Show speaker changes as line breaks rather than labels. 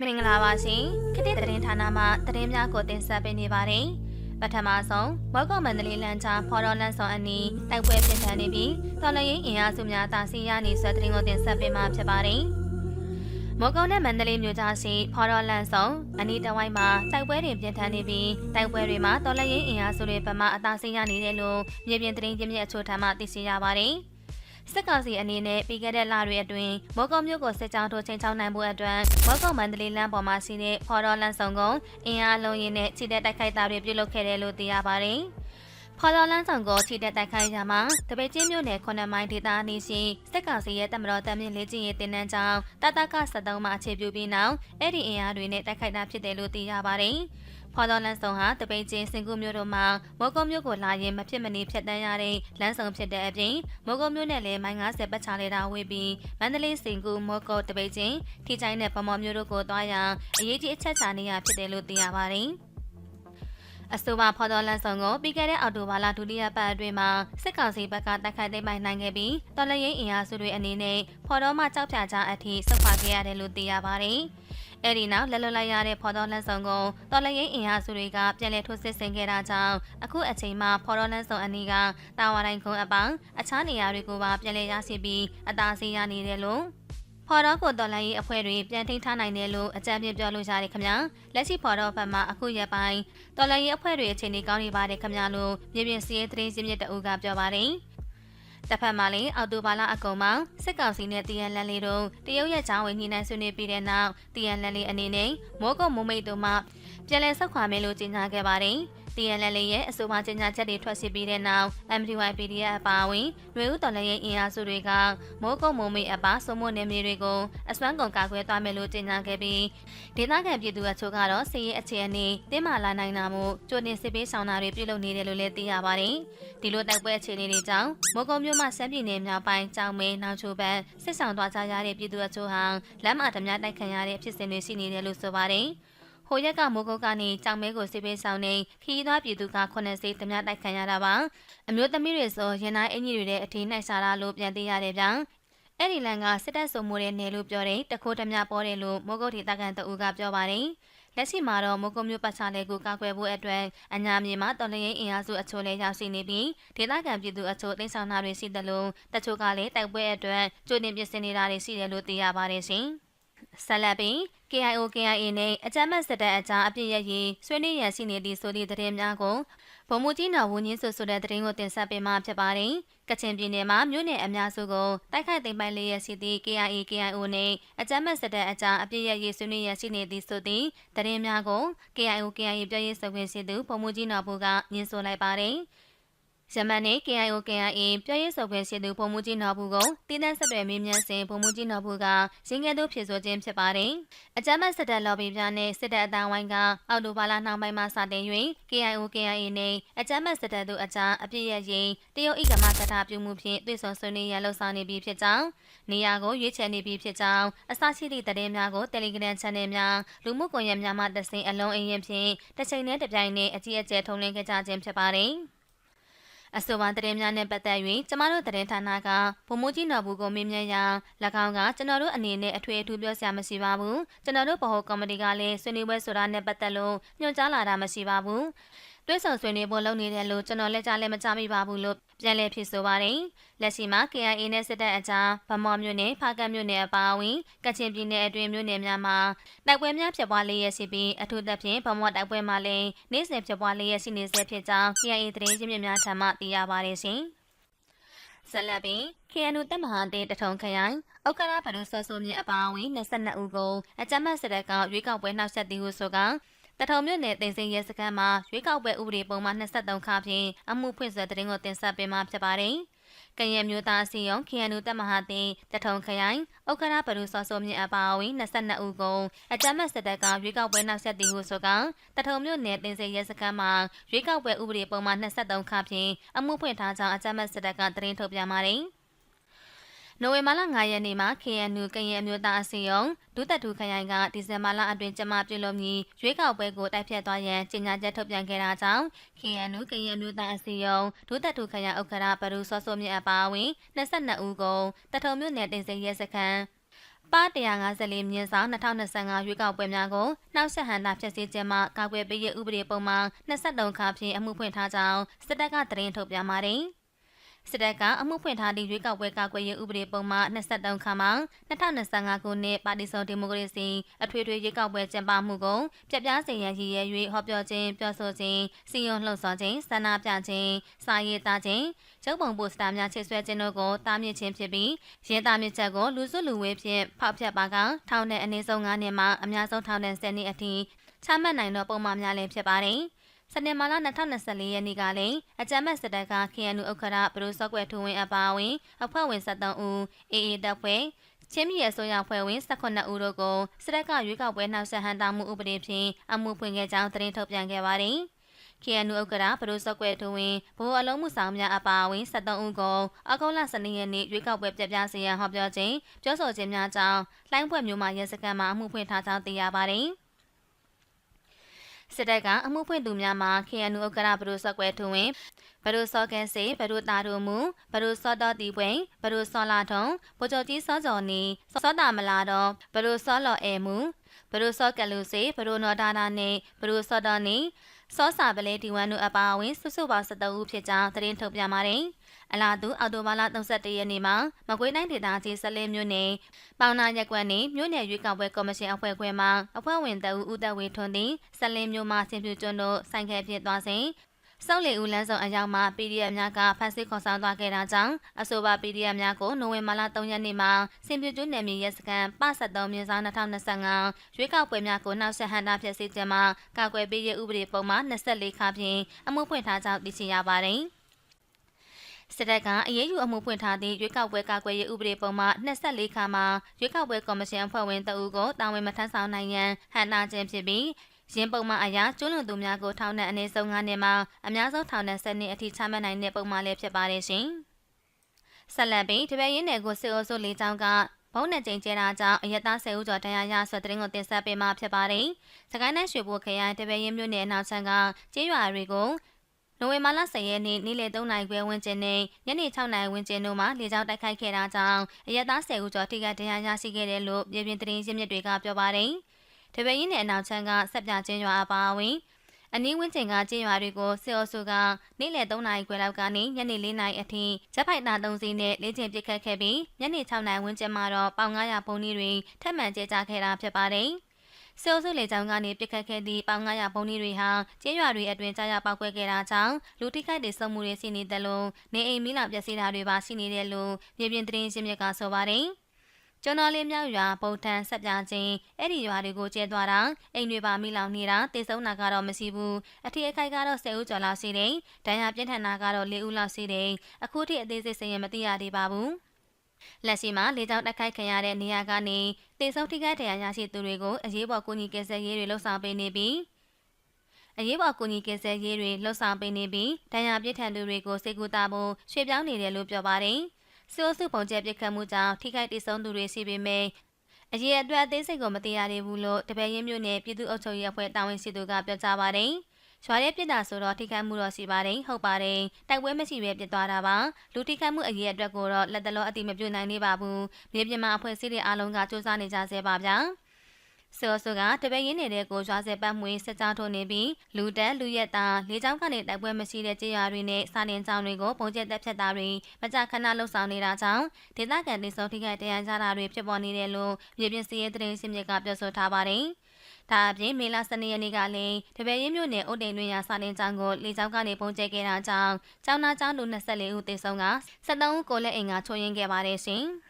မင်္ဂလာပါရှင်ခတိသတင်းဌာနမှသတင်းများကိုတင်ဆက်ပေးနေပါတယ်ပထမဆုံးမောက်ကောမန္တလေးလမ်းချဖော်တော်လန်းဆောင်အနီးတိုက်ပွဲဖြစ်ထန်နေပြီးတော်လရင်အင်အားစုများတာစီရနေဆွဲသတင်းကိုတင်ဆက်ပေးမှာဖြစ်ပါတယ်မော်ကောနဲ့မန္တလေးမြို့ကြားရှိဖော်တော်လန်းဆောင်အနီးတစ်ဝိုင်းမှာတိုက်ပွဲတွေပြင်းထန်နေပြီးတိုက်ပွဲတွေမှာတော်လရင်အင်အားစုတွေဘက်မှအသာစီရနေတယ်လို့မြေပြင်သတင်းရင်းမြစ်အချို့ထံမှသိရှိရပါတယ် စစ်ကောင်စီအနေနဲ့ပြီးခဲ့တဲ့လတွေအတွင်းမော်ကောမြို့ကိုစစ်ကြောင်းထိုးချိန်ချောင်းနိုင်ဖို့အတွက်မော်ကောမန္တလေးလမ်းပေါ်မှာရှိတဲ့ဖော်တော်လမ်းဆောင်ကအင်အားလုံးရင်းနဲ့ခြေတက်တိုက်ခိုက်တာတွေပြုလုပ်ခဲ့တယ်လို့သိရပါတယ်။ဖော်တော်လမ်းဆောင်ကိုခြေတက်တိုက်ခိုက်ရမှာတပိတ်ချင်းမြို့နယ်9မိုင်ဒေသအနီးရှိစစ်ကောင်စီရဲ့တမတော်တမ်းမြင့်လေးချင်းရေးတင်နန်းကြောင်းတတက73မှာအခြေပြုပြီးနောက်အဲ့ဒီအင်အားတွေနဲ့တိုက်ခိုက်တာဖြစ်တယ်လို့သိရပါတယ်။ ဖော်တော်လန်းဆောင်ဟာတပိတ်ချင်းစင်ကူမြို့တို့မှာမော်ကုတ်မြို့ကိုလာရင်မဖြစ်မနေဖြတ်တန်းရတဲ့လမ်းဆောင်ဖြစ်တဲ့အပြင်မော်ကုတ်မြို့နဲ့လည်းမိုင်90ပတ်ချလေတာဝေးပြီးမန္တလေးစင်ကူမော်ကုတ်တပိတ်ချင်းထိချိုင်းနဲ့ဗမော်မြို့တို့ကိုသွားရအရေးကြီးအချက်ချနေရဖြစ်တယ်လို့သိရပါတယ်။အဆိုပါဖော်တော်လန်ဆောင်ကိုပြီးခဲ့တဲ့အောက်တိုဘာလဒုတိယပတ်အတွင်းမှာစစ်ကောင်စီဘက်ကတိုက်ခိုက်သိမ်းပိုက်နိုင်ခဲ့ပြီးတော်လရင်အင်အားစုတွေအနေနဲ့ဖော်တော်မှကြောက်ဖြာကြအထိဆုတ်ခွာခဲ့ရတယ်လို့သိရပါတယ်။ အဲ့ဒီနောက်လက်လွတ်လိုက်ရတဲ့ဖော်တော်လန်းဆောင်ကိုတော်လရင်အင်အားစုတွေကပြန်လည်ထိုးစစ်ဆင်ခဲ့တာကြောင့်အခုအချိန်မှာဖော်တော်လန်းဆောင်အနီးကတာဝါတိုင်းကုန်းအပေါင်းအခြားနေရာတွေကိုပါပြန်လည်ရရှိပြီးအသာစီးရနေတယ်လို့ဖော်တော့ကိုတော်လိုင်းရေးအဖွဲ့တွေပြန်ထိန်းထားနိုင်တယ်လို့အကြံပြပြောလို့ရတယ်ခင်ဗျာလက်ရှိဖော်တော့ဘက်မှာအခုရက်ပိုင်းတော်လိုင်းရေးအဖွဲ့တွေအခြေအနေကောင်းနေပါတယ်ခင်ဗျာလို့မြေပြင်စီးရဲသတင်းစည်းမျက်တအုပ်ကပြောပါတယ် တစ်ဖက်မှာလည်းအော်တိုဘာလအကုံမှာစစ်ကောင်စီနဲ့တရန်လန်လေးတို့တရုတ်ရဲ့ချောင်းဝင်ညှိနှိုင်းဆွေးနွေးပြီးတဲ့နောက်တရန်လန်လေးအနေနဲ့မိုးကုတ်မိုးမိတ်တို့မှပြန်လည်ဆက်ခွာမယ်လို့ကြေညာခဲ့ပါတယ်။ TNL ရဲ့အဆိုပါကြေညာချက်တွေထွက်ရှိပြီးတဲ့နောက် MDY PDF အပါအဝင်နှွေဦးတော်လည်းရဲ့အင်အားစုတွေကမိုးကုတ်မုံမိတ်အပါစုံမနေမြေတွေကိုအစွမ်းကုန်ကာကွယ်သွားမယ်လို့ကြေညာခဲ့ပြီးဒေသခံပြည်သူအချို့ကတော့စီးရဲအခြေအနေတင်းမာလာနိုင်တာမို့ကြိုတင်စစ်ပေးဆောင်တာတွေပြုလုပ်နေတယ်လို့လည်းသိရပါတယ်။ဒီလိုတိုက်ပွဲအခြေအနေတွေကြောင့်မိုးကုတ်မြို့မှာဆမ်းပြည်နယ်မြောက်ပိုင်းကြောင်မဲနောင်ချိုဘက်စစ်ဆောင်သွားကြရတဲ့ပြည်သူအချို့ဟာလမ်းမဓမြတိုက်ခံရတဲ့ဖြစ်စဉ်တွေရှိနေတယ်လို့ဆိုပါတယ်။ ဟိုရက်ကမိုးကုတ်ကနေကြောင်မဲကိုစစ်ပေးဆောင်နေခီးသွားပြည်သူက9စိတ်တမတိုက်ခံရတာပါအမျိုးသမီးတွေဆိုရင်နိုင်အင်ကြီးတွေတဲ့အထင်းနိုင်စားတာလို့ပြန်သိရတယ်ဗျာအဲ့ဒီလန်ကစစ်တပ်စုံမိုးတဲ့နယ်လို့ပြောတယ်တခိုးတမပေါ်တယ်လို့မိုးကုတ်ဒေသခံတအူးကပြောပါတယ်လက်ရှိမှာတော့မိုးကုတ်မြို့ပတ်ချလေးကိုကာကွယ်ဖို့အတွက်အညာမြေမှာတော်လရင်အင်အားစုအချို့လည်းရောက်ရှိနေပြီးဒေသခံပြည်သူအချို့တင်ဆောင်တာတွေရှိတယ်လို့တချို့ကလည်းတိုက်ပွဲအတွက်ကြိုတင်ပြင်ဆင်နေတာတွေရှိတယ်လို့သိရပါတယ်ရှင် ဆက်လက်ပြီး KIO KIA နဲ့အကြမ်းဖက်စစ်တပ်အကြားအပြစ်ရရေးဆွေးနွေးရရှိနေသည့်ဆိုသည့်သတင်းများကိုဗိုလ်မှူးကြီးနော်ဝင်းကြီးဆိုဆိုတဲ့သတင်းကိုတင်ဆက်ပေးမှာဖြစ်ပါတယ်။ကချင်ပြည်နယ်မှာမြို့နယ်အများစုကိုတိုက်ခိုက်သိမ်းပိုက်လေးရရှိသည့် KIA KIO နဲ့အကြမ်းဖက်စစ်တပ်အကြားအပြစ်ရရေးဆွေးနွေးရရှိနေသည့်ဆိုသည့်သတင်းများကို KIO KIA ပြောရေးဆိုခွင့်ရှိသူဗိုလ်မှူးကြီးနော်ဘူကညှင်းဆိုလိုက်ပါတယ်။ ယမန်နဲ့ KIO KIA ပြောရေးဆိုခွင့်ရှိသူဗိုလ်မှူးကြီးနော်ဘူးကိုတည်တံ့ဆက်သွယ်မေးမြန်းစဉ်ဗိုလ်မှူးကြီးနော်ဘူးကရင်းငယ်သူဖြစ်ဆိုခြင်းဖြစ်ပါတယ်။အကြမ်းဖက်စစ်တပ်လော်ဘီများနဲ့စစ်တပ်အတိုင်းဝိုင်းကအော်တိုဘာလနှောင်းပိုင်းမှာစတင်၍ KIO KIA နဲ့အကြမ်းဖက်စစ်တပ်တို့အကြားအပြစ်ရရင်တရုတ်ဣကမကထာပြုမှုဖြင့်တွေ့ဆုံဆွေးနွေးရန်လှုံ့ဆော်နေပြီးဖြစ်ကြောင်းနေရာကိုရွေးချယ်နေပြီးဖြစ်ကြောင်းအစရှိသည့်သတင်းများကို Telegram Channel များလူမှုကွန်ရက်များမှတဆင့်အလုံးအင်းဖြင့်တစ်ချိန်နဲ့တစ်ပြိုင်နက်အကြီးအကျယ်ထုံးလင်းခဲ့ကြခြင်းဖြစ်ပါတယ်။ အဆိုပါသတင်းများနဲ့ပတ်သက်၍ကျမတို့သတင်းဌာနကဗိုလ်မှူးကြီးနော်ဘူးကိုမေးမြန်းရာ၎င်းကကျွန်တော်တို့အနေနဲ့အထွေအထူးပြောစရာမရှိပါဘူးကျွန်တော်တို့ဗဟိုကော်မတီကလည်းဆွေးနွေးပွဲဆိုတာနဲ့ပတ်သက်လို့ညွှန်ကြားလာတာမရှိပါဘူး တွဲဆောင်ဆွေးနွေးဖို့လုပ်နေတယ်လို့ကျွန်တော်လက်ကြားလည်းမကြားမိပါဘူးလို့ပြန်လည်ဖြစ်ဆိုပါတယ်။လက်ရှိမှာ KIA နဲ့စစ်တပ်အကြားဗမော်မြို့နယ်ဖားကတ်မြို့နယ်အပါအဝင်ကချင်ပြည်နယ်အတွင်းမြို့နယ်များမှာတိုက်ပွဲများဖြစ်ပွားလျက်ရှိပြီးအထူးသဖြင့်ဗမော်တိုက်ပွဲမှာလည်းနေ့စဉ်ဖြစ်ပွားလျက်ရှိနေဆဲဖြစ်ကြောင်း KIA သတင်းရင်းမြစ်များထံမှသိရပါတယ်ရှင်။ဆက်လက်ပြီး KNU တပ်မဟာတေတထုံခရိုင်ဥက္ကရာဘဒုဆောဆိုမြင့်အပါအဝင်22ဦးကိုအကြမ်းဖက်စစ်တပ်ကရွေးကောက်ပွဲနှောက်ယှက်သည်ဟုဆိုက တထုံမြို့နယ်တင်စင်ရဲစခန်းမှာရွေးကောက်ပွဲဥပဒေပုံမှန်23ခါဖြင့်အမှုဖွင့်ဆွဲတဲ့တင်ကိုတင်ဆက်ပေးမှာဖြစ်ပါတယ်။ကရင်မျိုးသားစီယုံ KNU တပ်မဟာတင်တထုံခရိုင်ဥက္ကရာဘဒုစောစောမြင့်အပါအဝင်22ဦးကိုအကြမ်းဖက်စစ်တပ်ကရွေးကောက်ပွဲနောက်ဆက်တည်ဟုဆိုကတထုံမြို့နယ်တင်စင်ရဲစခန်းမှာရွေးကောက်ပွဲဥပဒေပုံမှန်23ခါဖြင့်အမှုဖွင့်ထားကြောင်းအကြမ်းဖက်စစ်တပ်ကသတင်းထုတ်ပြန်ပါတယ်။ နိုဝင်ဘာလ9ရက်နေ့မှာ KNU ကရင်အမျိုးသားအစည်းအရုံးဒုသက်တူခရိုင်ကဒီဇင်ဘာလအတွင်းကျမပြုလုပ်မည်ရွေးကောက်ပွဲကိုတိုက်ဖြတ်သွားရန်ကြေညာချက်ထုတ်ပြန်ခဲ့တာကြောင့် KNU ကရင်အမျိုးသားအစည်းအရုံးဒုသက်တူခရိုင်ဥက္ကဋ္ဌဘရူစောစောမြင့်အပါအဝင်22ဦးကိုတထုံမြို့နယ်တင်စိရဲစခန်းပါ154မြင်းဆောင်2025ရွေးကောက်ပွဲများကိုနှောက်ယှက်ဟန်တာဖျက်ဆီးခြင်းမှကာကွယ်ပေးရေးဥပဒေပုံမှန်23ခါဖြင့်အမှုဖွင့်ထားကြောင်းစစ်တပ်ကသတင်းထုတ်ပြန်ပါတယ်။ စစ်တပ်ကအမှုဖွင့်ထားသည့်ရွေးကောက်ပွဲကာကွယ်ရေးဥပဒေပုံမှန်23ခါမှာ2025ခုနှစ်ပါတီစုံဒီမိုကရေစီအထွေထွေရွေးကောက်ပွဲကျင်းပမှုကိုပြပြစေရန်ရည်ရွယ်၍ဟောပြောခြင်းပြောဆိုခြင်းစီယုံလှုပ်ဆော်ခြင်းဆန္ဒပြခြင်းစာရေးသားခြင်းရုပ်ပုံပိုစတာများချိတ်ဆွဲခြင်းတို့ကိုတားမြစ်ခြင်းဖြစ်ပြီးရင်းသားမြစ်ချက်ကိုလူစုလူဝေးဖြင့်ဖောက်ဖျက်ပါကထောင်နဲ့အနည်းဆုံး9နှစ်မှအများဆုံးထောင်နဲ့10နှစ်အထိချမှတ်နိုင်သောပုံမှန်များလည်းဖြစ်ပါတယ်။ စနေမာလာ2024ရက်နေ့ကလည်းအကြမ်းမဲ့စစ်တပ်က KNU ဥက္ကဋ္ဌဘရုစော့ကွယ်ထူဝင်းအပါအဝင်အဖွဲ့ဝင်73ဦး AA တပ်ဖွဲ့ချင်းပြည်ရဲ့ဆိုရဖွဲ့ဝင်18ဦးတို့ကိုစစ်တပ်ကရွေးကောက်ပွဲနှောက်ယှက်ဟန်တာမှုဥပဒေဖြင့်အမှုဖွင့်ခဲ့ကြောင်းသတင်းထုတ်ပြန်ခဲ့ပါတယ်။ KNU ဥက္ကဋ္ဌဘရုစော့ကွယ်ထူဝင်းဘိုးအလုံးမှုဆောင်များအပါအဝင်73ဦးကိုအကုလ12ရက်နေ့ရွေးကောက်ပွဲပြပြစီရန်ဟောပြောခြင်းပြောဆိုခြင်းများကြောင့်လှိုင်းဖွဲ့မျိုးမှရဲစခန်းမှာအမှုဖွင့်ထားကြောင်းသိရပါတယ်။ စစ်တပ်ကအမှုဖွင့်သူများမှာ KNU ဥက္ကဋ္ဌဘဒုစော့ကွဲထွန်းဝင်ဘဒုစောကဲစေဘဒုတာတို့မူဘဒုစောတော်တီပွင်ဘဒုစောလာထုံဗိုလ်ချုပ်ကြီးစောကျော်နီစောတာမလာတော့ဘဒုစောလော်အဲမူဘဒုစောကလူစေဘဒုနော်ဒါနာနေဘဒုစောတော်နီ စောစာပလဲဒီဝမ်တို့အပါအဝင်စုစုပေါင်း73ဦးဖြစ်ကြောင်းသတင်းထုတ်ပြန်ပါတယ်။အလားတူအော်တိုဘာလ31ရက်နေ့မှာမကွေးတိုင်းဒေသကြီးဆက်လင်းမြို့နယ်ပေါနာရက်ကွက်နေမြို့နယ်ရွေးကောက်ပွဲကော်မရှင်အဖွဲ့ခွဲမှအဖွဲ့ဝင်တအူဦးသက်ဝေထွန်းသည်ဆက်လင်းမြို့မှဆင်ပြကျွန်းတို့ဆိုင်ခဲဖြစ်သွားစဉ် စောက်လေဦးလန်းဆောင်အရောက်မှာ PDF များကဖမ်းဆီးခေါ်ဆောင်သွားခဲ့တာကြောင့်အဆိုပါ PDF များကိုနိုဝင်ဘာလ3ရက်နေ့မှာစင်ပြကျွန်းနယ်မြေရဲစခန်းပ73မြင်းဆောင်2025ရွေးကောက်ပွဲများကိုနှောက်ယှက်ဟန်တာဖြစ်စေခြင်းမှာကာကွယ်ပေးရေးဥပဒေပုံမှန်24ခါဖြင့်အမှုဖွင့်ထားကြောင်းသိရှိရပါတယ်။စစ်တပ်ကအရေးယူအမှုဖွင့်ထားသည့်ရွေးကောက်ပွဲကာကွယ်ရေးဥပဒေပုံမှ24ခါမှာရွေးကောက်ပွဲကော်မရှင်အဖွဲ့ဝင်တအူးကိုတာဝန်မထမ်းဆောင်နိုင်ရန်ဟန်နာခြင်းဖြစ်ပြီး ရင်းပုံမှန်အရာကျွလွန်သူများကိုထောင်နဲ့အနည်းဆုံး9နှစ်မှအများဆုံးထောင်နဲ့10နှစ်အထိချမှတ်နိုင်တဲ့ပုံမှန်လည်းဖြစ်ပါတယ်ရှင်။ဆက်လက်ပြီးတပည့်ရင်းနယ်ကိုစစ်အုပ်စုလေးချောင်းကဘုံနဲ့ကျင်းကျဲတာကြောင့်အယက်သားဆယ်ဦးကျော်တရားရဆိုတဲ့တင်ကိုတင်ဆက်ပေးမှာဖြစ်ပါတယ်။စကိုင်းတိုင်းရွှေဘိုခရိုင်တပည့်ရင်းမြို့နယ်အနောက်ဆန်းကကျေးရွာတွေကိုနိုဝင်ဘာလ10ရက်နေ့နေ့လယ်3နာရီခွဲဝန်းကျင်နဲ့ညနေ6နာရီဝန်းကျင်တို့မှာလေကြောင်းတိုက်ခိုက်ခဲ့တာကြောင့်အရက်သား10ဦးကျော်ထိခိုက်ဒဏ်ရာရရှိခဲ့တယ်လို့ပြည်ပြင်းသတင်းရင်းမြစ်တွေကပြောပါတယ်။ တပည့်ရင်းနဲ့အနောက်ချမ်းကဆက်ပြချင်းရွာအပါအဝင်အနီးဝန်းကျင်ကကျင်းရွာတွေကိုစစ်အုပ်စုကနေ့လယ်3နာရီခွဲလောက်ကနေညနေ4နာရီအထိဂျက်ဖိုက်တာ3စီးနဲ့လေ့ကျင့်ပစ်ခတ်ခဲ့ပြီးညနေ6နာရီဝန်းကျင်မှာတော့ပေါင်900ပုံနီးတွေထပ်မံကျဲချခဲ့တာဖြစ်ပါတယ်။စေိုစုလေကြောင်းကနေပြစ်ခတ်ခဲ့သည့်ပေါင်900ပုံနီးတွေဟာကျေးရွာတွေအတွင်ကြားရပောက်ကွဲခဲ့တာကြောင့်လူတိခိုက်တွေစုံမှုတွေရှိနေတယ်လို့နေအိမ်မိလာပျက်စီးတာတွေပါရှိနေတယ်လို့မြေပြင်သတင်းရှင်းမြစ်ကဆိုပါတယ်။ ကျွန်းတော်လေးမြောက်ရွာဗုဒ္ဓံဆက်ပြချင်းအဲ့ဒီရွာတွေကိုကျဲသွားတာအိမ်တွေပါမိလောင်နေတာတေဆုံးတာကတော့မရှိဘူးအထီးအခိုက်ကတော့10ဦးကျော်လောက်ရှိတယ်ဒဏ်ရာပြင်းထန်တာကတော့4ဦးလောက်ရှိတယ်အခုထိအသေးစိတ်စရင်မသိရသေးပါဘူးလက်ရှိမှာလေကြောင်းတိုက်ခိုက်ခံရတဲ့နေရာကနေတေဆုံးထိခိုက်တရားရရှိသူတွေကိုအရေးပေါ်ကူညီကယ်ဆယ်ရေးတွေလှုပ်ဆောင်ပေးနေပြီးအရေးပေါ်ကူညီကယ်ဆယ်ရေးတွေလှုပ်ဆောင်ပေးနေပြီးဒဏ်ရာပြင်းထန်သူတွေကိုစေကူတာဖို့ရွှေ့ပြောင်းနေတယ်လို့ပြောပါတယ်။ စီအိုစုပုံကျဲပြစ်ခတ်မှုကြောင့်ထိခိုက်ဒေဆုံးသူတွေရှိပေမယ့်အရေးအတွက်အသေးစိတ်ကိုမသိရသေးဘူးလို့တပည့်ရင်းမြို့နယ်ပြည်သူ့အုပ်ချုပ်ရေးအဖွဲ့တာဝန်ရှိသူကပြောကြားပါတယ်။ရွာရဲ့ပြစ်တာဆိုတော့ထိခိုက်မှုတော့ရှိပါတယ်ဟုတ်ပါတယ်တိုက်ပွဲမရှိပဲပြစ်သွားတာပါလူထိခိုက်မှုအရေးအတွက်ကိုတော့လက်တလောအတိမပြုနိုင်သေးပါဘူးမြေပြင်မှာအဖွဲ့အစည်းတွေအားလုံးကစူးစမ်းနေကြဆဲပါဗျာ။ ဆိုဆိုကတပည့်ရင်းနေတဲ့ကိုရွာစဲပတ်မွေးစကြောင်းထုတ်နေပြီးလူတက်လူရက်သားလေးချောင်းကနေတိုက်ပွဲမရှိတဲ့ကြေးရွာတွေနဲ့စာတင်ကျောင်းတွေကိုပုံကျက်တက်ဖြတ်တာတွေမကြခဏလှုပ်ဆောင်နေတာကြောင့်ဒေသခံတိစုံထိခိုက်တရားကြတာတွေဖြစ်ပေါ်နေတယ်လို့ပြည်ပြင်းစီရဲသတင်းစင်မြစ်ကပြောဆိုထားပါတယ်။ဒါအပြင်မေလ12ရက်နေ့ကလည်းတပည့်ရင်းမြို့နယ်အုတ်တိန်တွင်ရစာတင်ကျောင်းကိုလေကြောင်းကနေပုံကျဲခဲ့တာကြောင့်ကျောင်းသားကျောင်းသူ24ဦးသေဆုံးက73ဦးကိုလည်းအိမ်ကချိုးရင်းခဲ့ပါတယ်ရှင်။